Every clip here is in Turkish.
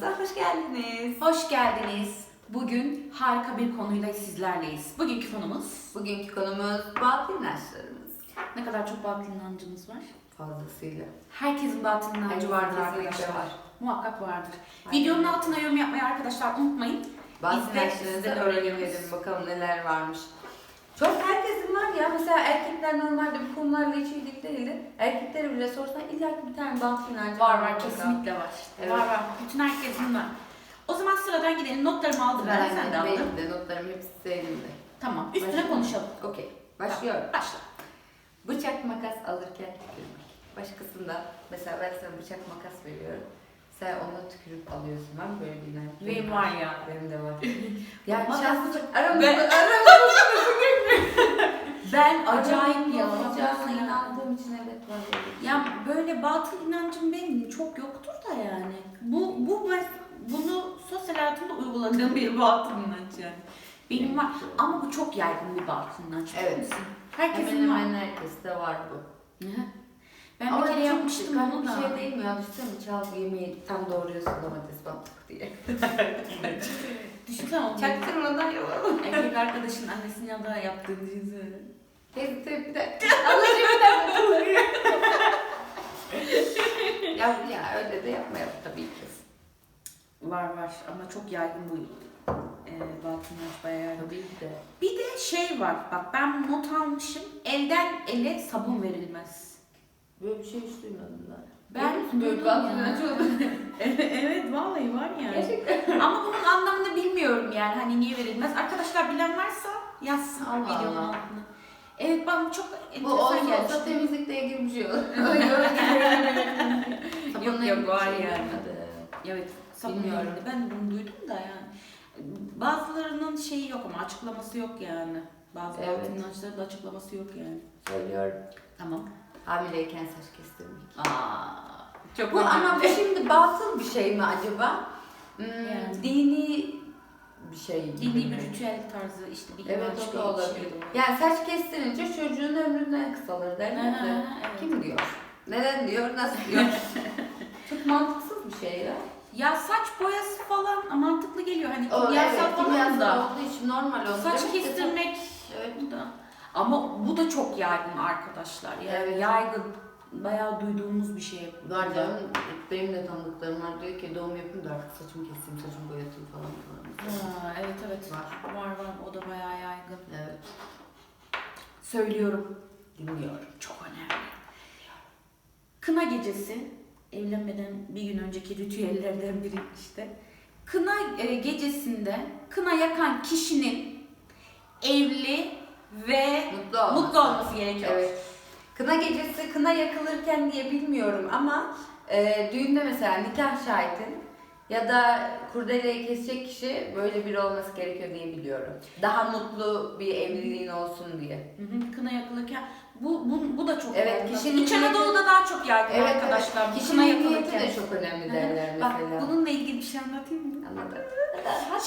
kanalımıza hoş geldiniz. Hoş geldiniz. Bugün harika bir konuyla sizlerleyiz. Bugünkü konumuz Bugünkü konumuz batıl inançlarımız. ne kadar çok batıl inancımız var? Fazlasıyla. Herkesin batıl inancı vardır arkadaşlar. var. Muhakkak vardır. Aynen. Videonun altına yorum yapmayı arkadaşlar unutmayın. Batıl inançlarınızı öğrenelim bakalım neler varmış. Çok herkesin var ya mesela erkekler normalde bu konularla hiç ilgili değildir. Erkeklere bile sorsan illa ki bir tane batıl inancı Var var kesinlikle var. Evet. Var var. Bütün herkesin var. O zaman sıradan gidelim. Notlarımı aldım ben. Sen de aldın. Benim de notlarım hepsi elimde. Tamam. Üstüne Başlayalım. konuşalım. Okey. Başlıyorum. Başla. Bıçak makas alırken tükürmek. Başkasında mesela ben sana bıçak makas veriyorum. Sen ona tükürüp alıyorsun. Ben böyle bir inanç. Benim var ya. Benim de var. ya şanslı. Aramızda, aramızda Ben acayip ya. Olacağına inandığım için evet var. Ya böyle batıl inancım benim çok yoktur da yani. Bu bu bunu sosyal hayatımda uyguladığım bir batıl inanç yani. Benim var ama bu çok yaygın bir batıl inanç. Evet. Hemen Herkesin var. hemen herkeste var bu. Ben Ama bir kere çok yapmıştım onu da. bir şey değil mi ya? Düşünsene çal yemeği tam doğruyorsun domates bantık diye. Düşünsene onu. Çaktırmadan yapalım. Erkek arkadaşın annesinin yanında yaptığını düşünsene. Teyze teyze bir dakika. Allah'ım bir dakika. ya, ya öyle de yapmayalım tabii ki. Var var ama çok yaygın bu e, inanç bayağı. Tabii de. Bir de şey var bak ben not almışım elden ele sabun verilmez. Böyle bir şey hiç duymadım. Ben böyle duydum bazı ya. inanç oldu. evet vallahi var yani. Gerçekten. Ama bunun anlamını bilmiyorum yani hani niye verilmez. Arkadaşlar bilen varsa yazsın Allah videonun Allah. altına. Evet bana çok Bu enteresan olsa gelmişti. olsa temizlikle bir şey. Yok, yok, var yani. yani. Evet Bilmiyorum. Ben de bunu duydum da yani. Bazılarının şeyi yok ama açıklaması yok yani. Bazı Evet. inançların da açıklaması yok yani. Söylüyorum. Tamam. Hamileyken saç kestirmek. Aa, çok Bu ama bu önemli. şimdi batıl bir şey mi acaba? Hmm, Yani. Dini bir şey gibi Dini mi? bir ritüel tarzı işte bir Evet inanç o bir da olabilir. şey. Yani saç kestirince çocuğun ömründen kısalır derler Aha, de. evet. Kim diyor? Neden diyor? Nasıl diyor? Çok mantıksız bir şey ya. Ya saç boyası falan mantıklı geliyor. Hani kimyasal evet, falan da. olduğu için normal oldu. Saç kestirmek Evet. bu da. Ama bu da çok yaygın arkadaşlar. Yani Evet. yaygın. Bayağı duyduğumuz bir şey. Var burada. canım, benim de tanıdıklarım var diyor ki doğum yapayım da artık saçımı keseyim, saçımı boyatayım falan falan. Ha, evet evet. Var. Var var. O da bayağı yaygın. Evet, Söylüyorum. dinliyorum. Çok önemli. Kına gecesi evlenmeden bir gün önceki ritüellerden biri işte. Kına e, gecesinde kına yakan kişinin evli ve Mutlu olması. mutlu olması gerekiyor. Evet. Kına gecesi kına yakılırken diye bilmiyorum ama e, düğünde mesela nikah şahitin ya da kurdeleyi kesecek kişi böyle biri olması gerekiyor diye biliyorum. Daha mutlu bir evliliğin olsun diye. Hı hı, Kına yakılırken bu, bu, bu da çok Evet, yaygın. kişinin İç niyeti- Anadolu'da daha çok yaygın Evet, arkadaşlar. evet. Kişinin niyeti de çok önemli derler Bak mesela. bununla ilgili bir şey anlatayım mı? Anladım.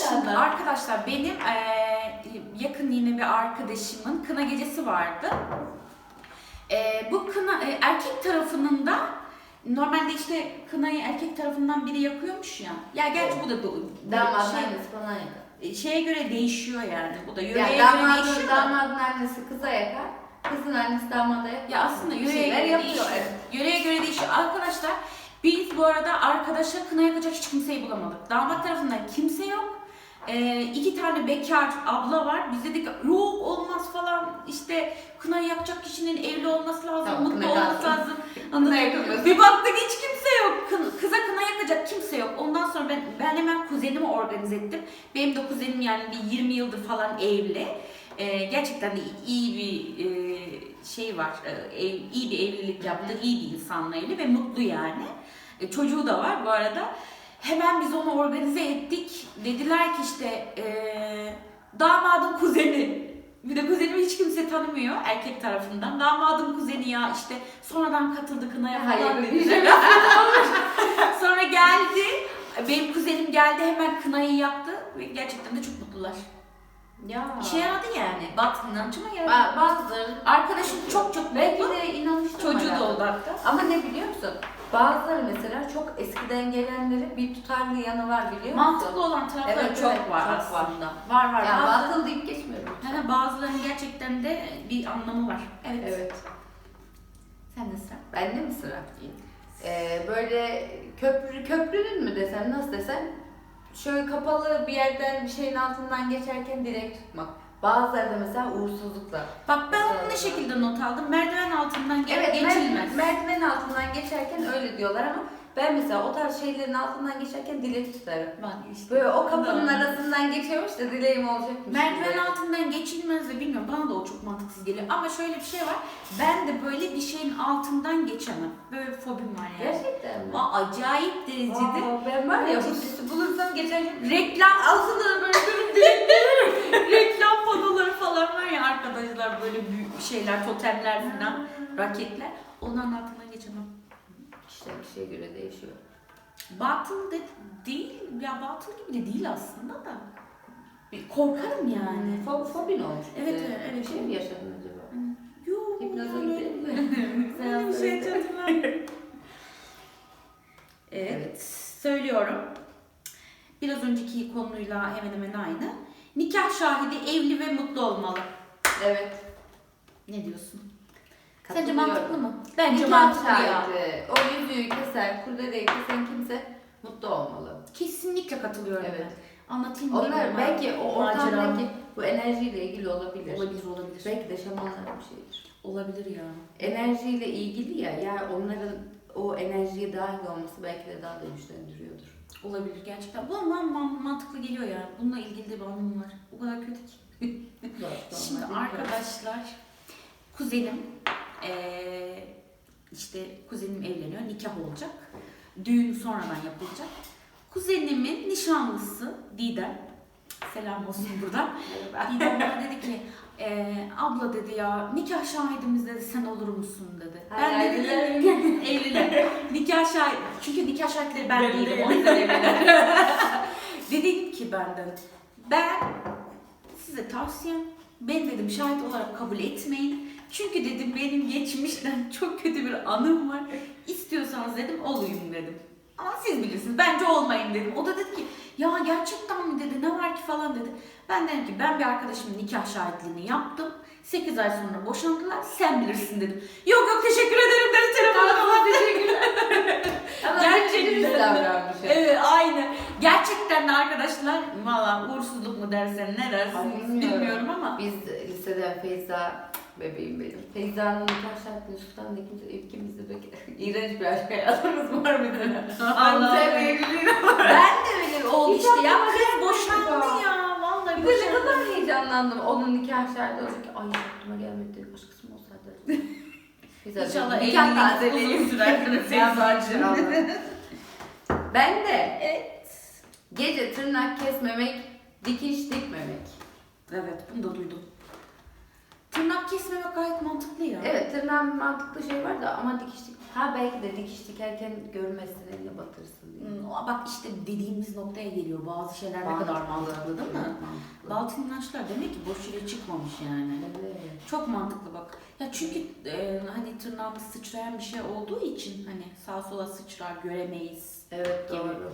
Şimdi arkadaşlar benim eee, yakın yine bir arkadaşımın kına gecesi vardı. Eee, bu kına e, erkek tarafının da normalde işte kınayı erkek tarafından biri yakıyormuş ya. Ya gerçi bu da do- bu Damadın şey, annesi falan yakar. şeye göre değişiyor yani. Bu da yöreye Yani göre damadın, değişiyor. da. damadın annesi kıza yakar, kızın annesi damada yakar. Ya aslında şeyler göre yapıyor, değişiyor. evet. Yöreye göre değişiyor. Arkadaşlar biz bu arada arkadaşa kına yakacak hiç kimseyi bulamadık. Damat tarafından kimse yok. Ee, iki tane bekar abla var. Biz dedik yok olmaz falan işte kına yakacak kişinin evli olması lazım, Tamam, mutlu kına olması kalsın. lazım. Kına yakılmasın. Bir baktık hiç kimse yok. Kın- kıza kına yakacak kimse yok. Ondan sonra ben, ben hemen kuzenimi organize ettim. Benim de kuzenim yani bir 20 yıldır falan evli. Ee, gerçekten de iyi bir e, şey var. Ev, iyi bir evlilik yaptı. iyi bir insanla evli ve mutlu yani. E, çocuğu da var bu arada. Hemen biz onu organize ettik. Dediler ki işte eee damadın kuzeni. Bir de kuzenimi hiç kimse tanımıyor erkek tarafından. Damadın kuzeni ya işte sonradan katıldı kınaya falan dediler. Sonra geldi. Benim kuzenim geldi hemen kınayı yaktı ve gerçekten de çok mutlular. Ya. İşe yaradı yani. Batın inancıma yaradı. Ba- bazıları Arkadaşım çok çok belki de inanmıştım. Çocuğu da oldu hatta. Ama ne biliyor musun? Bazıları mesela çok eskiden gelenleri bir tutarlı yanı var biliyor musun? Mantıklı olan tarafları Evet, çok var çok var. aslında. Var var. Yani Bazı- batıl deyip geçmiyorum. Hani bazılarının gerçekten de bir anlamı var. Evet. Evet. Sen de sıra. Bende mi sıra? Ee, böyle köprü köprünün mü desem nasıl desem şöyle kapalı bir yerden bir şeyin altından geçerken direkt tutmak. Bazıları da mesela uğursuzlukla. Bak ben onu ne şekilde not aldım? Merdiven altından Evet geçilmez. mer- merdiven altından geçerken öyle diyorlar ama ben mesela o tarz şeylerin altından geçerken dilek tutarım. Bak işte. Böyle o kapının Adam. arasından geçiyormuş da dileğim olacakmış. Merdiven gibi. altından geçilmez de bilmiyorum bana da o çok mantıksız geliyor. Ama şöyle bir şey var. Ben de böyle bir şeyin altından geçemem. Böyle bir fobim var yani. Gerçekten mi? Aa, acayip derecede. Aa, ben var ya bu bulursam geçen Reklam altında böyle durum dilekleri. Reklam panoları falan var ya arkadaşlar böyle büyük şeyler, totemler falan, raketler. Altından geçemem. İşte bir şeye göre değişiyor. Batıl de değil, ya batıl gibi de değil aslında da. Bir korkarım yani. Fo fobin olmuş. Evet, bize. evet, evet. Bir şey mi yaşadın acaba? Yok, Hipnoza gidelim mi? öyle bir şey hatırlamıyorum. evet, Evet. söylüyorum. Biraz önceki konuyla hemen hemen aynı. Nikah şahidi evli ve mutlu olmalı. Evet. Ne diyorsun? Sence mantıklı mı? Bence mantıklı ya. O yüzüğü keser, kurdeleyi kesen kimse mutlu olmalı. Kesinlikle katılıyorum Evet. ben. Anlatayım mı? Onlar belki o maceramı? ortamdaki bu enerjiyle ilgili olabilir. Olabilir, olabilir. Belki de şamanların bir şeydir. Olabilir ya. Enerjiyle ilgili ya, yani onların o enerjiye dahil olması belki de daha da güçlendiriyordur. Olabilir gerçekten. Bu ama man- mantıklı geliyor yani. Bununla ilgili de bir anlamı var. O kadar kötü ki. Şimdi arkadaşlar, kuzenim, eee, işte kuzenim evleniyor, nikah olacak. Düğün sonradan yapılacak. Kuzenimin nişanlısı Didem, selam olsun buradan. Didem bana dedi ki, eee, abla dedi ya nikah şahidimiz dedi sen olur musun dedi. Ben de Evliler. dedim evliler. nikah şahit, çünkü nikah şahitleri ben Ben değilim o yüzden evliler. Dedim ki benden, ben size tavsiyem ben dedim şahit olarak kabul etmeyin. Çünkü dedim benim geçmişten çok kötü bir anım var. İstiyorsanız dedim olayım dedim. Ama siz bilirsiniz bence olmayın dedim. O da dedi ki ya gerçekten mi dedi ne var ki falan dedi. Ben dedim ki ben bir arkadaşımın nikah şahitliğini yaptım. 8 ay sonra boşandılar sen bilirsin dedim. Yok yok teşekkür ederim dedi telefonuna kapattı. Gerçekten. Evet aynı. Gerçekten de arkadaşlar valla uğursuzluk mu dersen ne dersin Ay, bilmiyorum. bilmiyorum ama. Biz liseden Feyza, bebeğim benim. Feyza'nın nikah şartını Sultan'la ikimiz, ikimiz de böyle iğrenç bir aşk hayatımız var mıydı? Allah Güzel Allah. bir evliliğin Ben de öyle oldu Hiç işte ya. aklıma Kız boşandı ya. Vallahi Bir de ne boşandı. kadar heyecanlandım onun nikah şartı olacak ki ay aklıma gelmedi başkası mı olsaydı. Güzel. İnşallah nikah evliliğiniz tazeliği. uzun sürer. Feyzacığım. Ben de Evet. gece tırnak kesmemek, dikiş dikmemek. Evet bunu da duydum. Tırnak kesmemek gayet mantıklı ya. Evet tırnağın mantıklı şey var da ama dikiş dik... Ha belki de dikiş dikerken görmezsin eline batırsın diye. Hmm, bak işte dediğimiz noktaya geliyor. Bazı şeyler ne kadar mantıklı değil mi? Mantıklı. Batıl inançlar demek ki boş yere çıkmamış yani. Evet. Çok mantıklı bak. Ya çünkü e, hani tırnağımız sıçrayan bir şey olduğu için hani sağa sola sıçrar göremeyiz. Evet Gibi. doğru.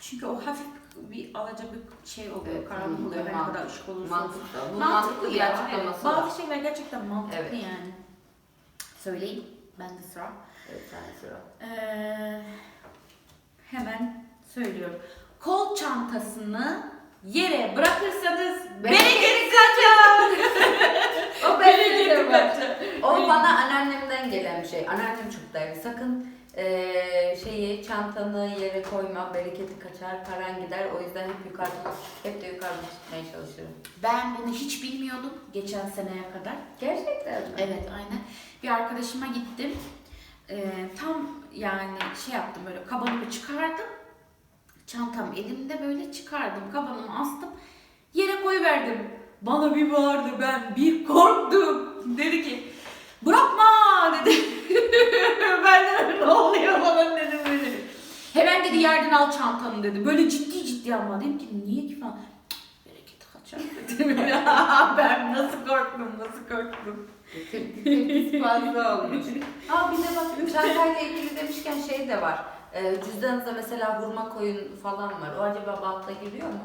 Çünkü o hafif bir alaca bir şey oluyor, Evet, karanlık mantıklı, oluyor. Ne mantıklı. kadar ışık olursa olsun. Mantıklı. Bunun mantıklı bir ya, açıklaması evet. var. Bazı şeyler gerçekten mantıklı Evet. yani. Söyleyeyim. Ben de sıra. Evet sen sıra. Ee, hemen söylüyorum. Kol çantasını yere bırakırsanız bereket kaçar. O de var. kaçar. O bana anneannemden gelen bir şey. Anneannem çok derdi. Sakın eee, şeyi çantanı yere koyma, bereketi kaçar, paran gider. O yüzden hep yukarıda, hep de yukarıda tutmaya çalışırım. Ben bunu hiç bilmiyordum geçen seneye kadar. Gerçekten mi? Evet aynen. Bir arkadaşıma gittim. Ee, tam yani şey yaptım böyle kabanımı çıkardım. Çantam elimde böyle çıkardım. Kabanımı astım. Yere koyuverdim. Bana bir bağırdı. Ben bir korktum. Dedi ki bırakma dedi. ben de ne oluyor falan dedim böyle. Hemen dedi yerden al çantanı dedi. Böyle ciddi ciddi ama dedim ki niye ki falan. "Cık, Bereket kaçar dedim. ben nasıl korktum nasıl korktum. Tepkisi fazla olmuş. Ha bir de bak çantayla ilgili demişken şey de var. Ee, cüzdanınızda mesela hurma koyun falan var. O acaba bantla giriyor mu?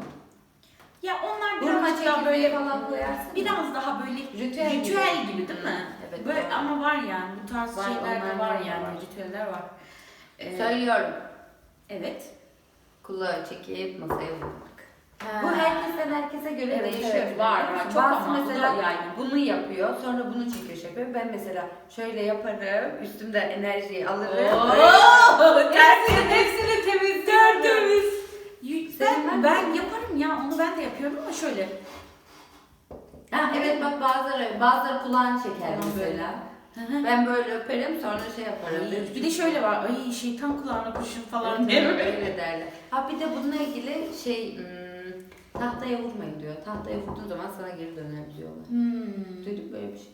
Ya onlar Hurma biraz daha çekirdeği böyle falan koyarsın. biraz daha böyle Ritüel ritüel gibi değil mi? Evet, Böyle doğru. ama var yani bu tarz Var, şeyler de var yani var. ritüeller var. Ee, Söylüyorum. evet. Kulağı çekip masaya vurmak. Ha. Bu herkesten herkese göre Evet, değişiyor. evet, var, var. Çok Bazısı ama bu mesela yani. bunu yapıyor, sonra bunu çekiyor şey yapıyor. Ben mesela şöyle yaparım, üstümde enerjiyi alırım. Oo, Hepsini, hepsini temizliyorum. Tertemiz. Senin var Ben, ben yaparım ya onu ben de yapıyorum ama şöyle. Ha, evet bak bazıları, bazıları kulağını çeker Tamam, mesela. Ben böyle öperim sonra şey yaparım. Ay, bir de şöyle var. Ay şeytan kulağına kurşun falan diye. öyle derler. Ha bir de bununla ilgili şey hmm, tahtaya vurmayın diyor. Tahtaya vurduğun zaman sana geri döner diyorlar. Hmm. Duyduk böyle bir şey.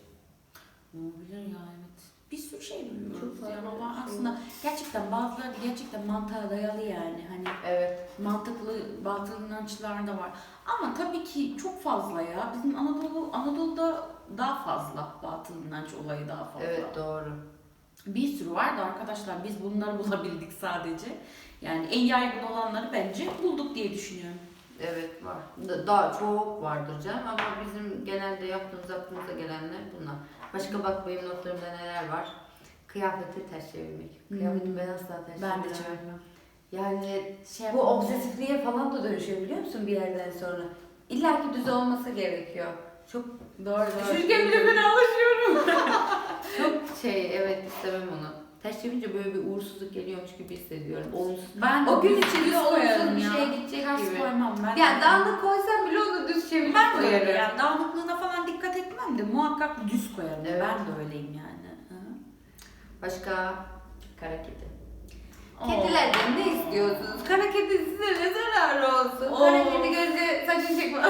Olabilir ya evet. Bir sürü şey ya ama aslında gerçekten bazıları gerçekten mantığa dayalı yani hani Evet. mantıklı batıl inançlar da var. Ama tabii ki çok fazla ya. Bizim Anadolu Anadolu'da daha fazla batıl inanç olayı daha fazla. Evet doğru. Bir sürü var da arkadaşlar biz bunları bulabildik sadece. Yani en yaygın olanları bence bulduk diye düşünüyorum. Evet var. Da- Daha çok vardır canım ama bizim genelde yaptığımız aklımıza gelenler bunlar. Başka bak benim notlarımda neler var. Kıyafeti ters çevirmek. Kıyafeti Hmm. ben asla ters Ben de çevirmem. çevirmem. Yani Şey bu obsesifliğe falan da dönüşüyor biliyor musun bir yerden sonra. İlla ki düz olması gerekiyor. Çok Doğru Düşünürken bile ben alışıyorum. çok şey evet istemem onu. Ters çevirince böyle bir uğursuzluk geliyormuş gibi hissediyorum. Olumsuz. Ben O gün içinde koyarım olumsuz bir ya. şeye gidecek Ters gibi. koymam ben. Ya dağınık koysam bile onu düz çevirip Ben de öyle koyarım. yani dağınıklığına falan dikkat etmem de muhakkak düz koyarım. Evet. Ben de öyleyim yani. Başka kara kedi. Oo. Kedilerden ne istiyorsunuz? Kara kedi size ne zararı olsun? Oo. Kara kedi gözü saçını çekme.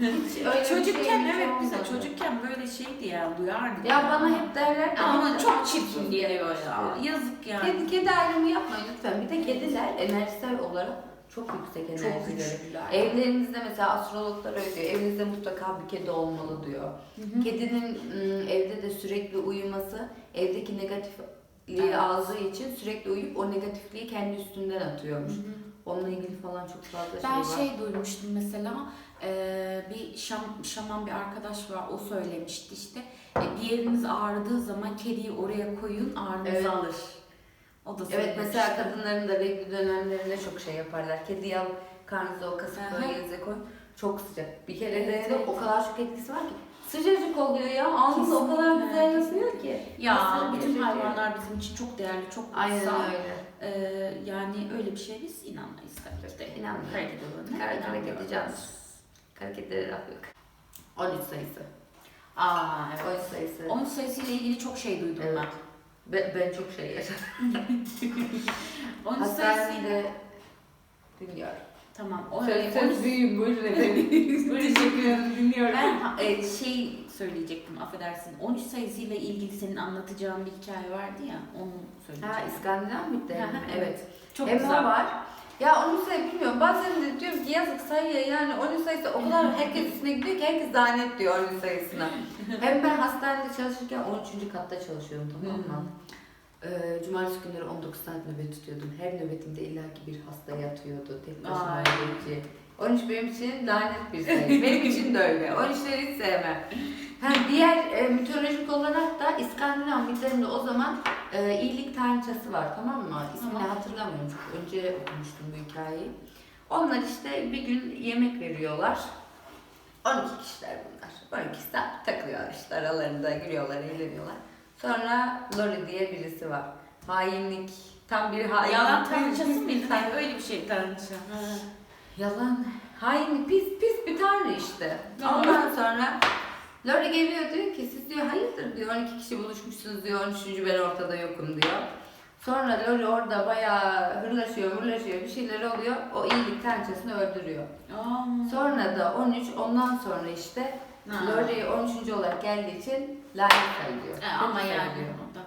Hiç öyle bir Çocukken şeyimiz evet bize olmadı. çocukken böyle şeydi ya duyardık. Ya bana hep derler ki, ama çok çirkin ya. demişler. Yazık yani. Kedi, kedi ayrımı yapmayın lütfen. Bir de kediler enerjisel olarak çok yüksek Çok enerjileri. güçlüler. Evlerinizde mesela astrologlar öyle diyor. Evinizde mutlaka bir kedi olmalı diyor. Hı hı. Kedinin ım, evde de sürekli uyuması evdeki negatifliği Evet. aldığı için sürekli uyuyup o negatifliği kendi üstünden atıyormuş. Hı hı. Onunla ilgili falan çok fazla Ben şey var. şey duymuştum mesela eee, bir şam, şaman bir arkadaş var o söylemişti işte e, bir yeriniz ağrıdığı zaman kediyi oraya koyun ağrınızı Evet. alır. O da Evet mesela kadınların da regl dönemlerinde çok şey yaparlar. Kedi al karnınıza o kasıp Aha. bölgenize koy. Çok sıcak. Bir kere Evet, evet. o kadar çok etkisi var ki. Sıcacık oluyor ya. Alnında o kadar güzel kesinlikle. ki. Ya Nasıl bütün hayvanlar bizim için çok değerli, çok Aynen kutsal. öyle. Eee, yani öyle bir şey biz inanmayız tabii ki de. İnanmıyorum. Kara kedi olanına inanmıyoruz. can. Kara kedilere laf yok. 13 sayısı. Aa evet. 13 sayısı. 13 sayısıyla ilgili çok şey duydum Evet. ben. Ben, ben çok şey yaşadım. 13 sayısıyla Hastanede dinliyorum. tamam. O, Söz, 13 söz büyüğüm buyurun efendim. Teşekkür ederim dinliyorum. Ben ha- e, şey söyleyecektim affedersin. 13 sayısıyla ilgili senin anlatacağın bir hikaye vardı ya onu söyleyeceğim. Ha İskandinav mi? Evet. Çok Hem güzel. o var. Ya onu sayı bilmiyorum. Bazen de diyorum ki yazık sayıya yani 13 sayısı o kadar herkes üstüne gidiyor ki herkes lanet diyor 13 sayısına. Hem ben hastanede çalışırken 13. katta çalışıyordum tamam mı? Ee, cumartesi günleri 19 saat nöbet tutuyordum. Her nöbetimde illaki bir hasta yatıyordu. Tek başıma Ay. Gece. 13 benim için lanet bir sayı. benim için de öyle. 13'leri hiç sevmem. Ha, diğer e, mitolojik olarak da İskandinav mitlerinde o zaman e, iyilik tanrıçası var tamam mı? İsmini Tamam. hatırlamıyorum çok önce okumuştum bu hikayeyi. Onlar işte bir gün yemek veriyorlar. 12 kişiler bunlar. 12 saat takılıyorlar işte aralarında gülüyorlar, eğleniyorlar. Sonra Lori diye birisi var. Hainlik, tam bir hain. Yalan tanrıçası mıydı? Öyle bir şey tanrıça. Yalan. Hainlik, pis pis bir tanrı işte. Ondan sonra Lori geliyor diyor ki siz diyor hayırdır diyor 12 kişi buluşmuşsunuz diyor 13. ben ortada yokum diyor. Sonra Lori orada bayağı hırlaşıyor, hırlaşıyor, bir şeyler oluyor. O iyilik tanrıçasını öldürüyor. Aa. Sonra da 13, ondan sonra işte Ha. Lori 13. olarak geldiği için lanet sayılıyor. E, ama Kötü yani sayılıyor. o da.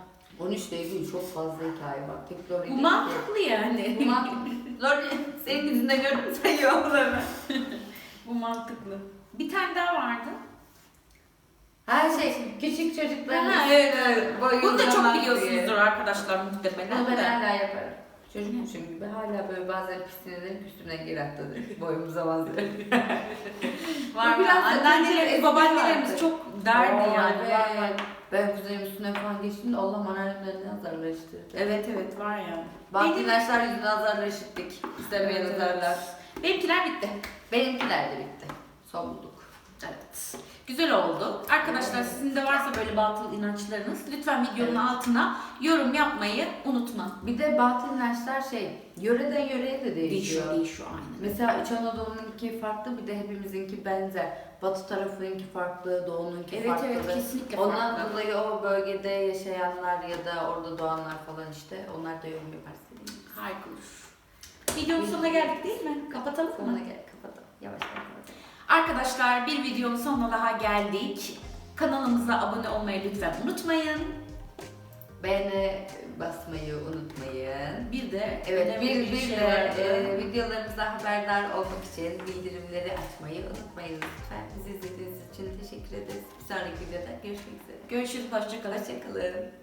13 ile ilgili çok fazla hikaye var. Tek Lori Bu değil ki. mantıklı yani. Bu mantıklı. Lori senin yüzünden gördüm sayıyor oğlanı. Bu mantıklı. Bir tane daha vardı. Her şey küçük çocukların Ha, evet, evet. boyu Bunu da çok uzamak biliyorsunuzdur diye. arkadaşlar muhtemelen. Bunu ben de. hala yaparım. Çocukmuşum gibi hala böyle bazen pislenirdim üstümden geri atladım. Boyum uzamaz diye. Var Anneannelerimiz, eskiden babaannelerimiz çok derdi yani. Var var. Ben kuzenim üstüne falan geçtim de Allah anneannemden ne azarlaştırdı. Evet evet var ya. Bahtın Benim- yaşlar yüzünden azarla işittik. İstemeyen Evet, azarlar. Benimkiler bitti. Benimkiler de bitti. Son bulduk. Evet. Güzel oldu. Arkadaşlar sizin de varsa böyle batıl inançlarınız lütfen videonun Evet. altına yorum yapmayı unutma. Bir de batıl inançlar şey, yöreden yöreye de değişiyor. Değişiyor, değişiyor aynen. Mesela İç Anadolu'nunki farklı bir de hepimizinki benzer. Batı tarafınınki farklı, doğununki Evet farklı. evet kesinlikle Ondan farklı. dolayı o bölgede yaşayanlar ya da orada doğanlar falan işte onlar da yorum yapar. Harika olur. Videonun sonuna geldik değil mi? Kapatalım Sonuna mı? gel kapatalım. Yavaş yavaş kapatalım. Arkadaşlar bir videonun sonuna daha geldik. Kanalımıza abone olmayı lütfen unutmayın. Beğeni basmayı unutmayın. Bir de Evet önemli bir, bir şey de e, videolarımızdan haberdar olmak için bildirimleri açmayı unutmayın lütfen. Bizi izlediğiniz için teşekkür ederiz. Bir sonraki videoda görüşmek üzere. Görüşürüz, hoşçakalın. Hoşçakalın.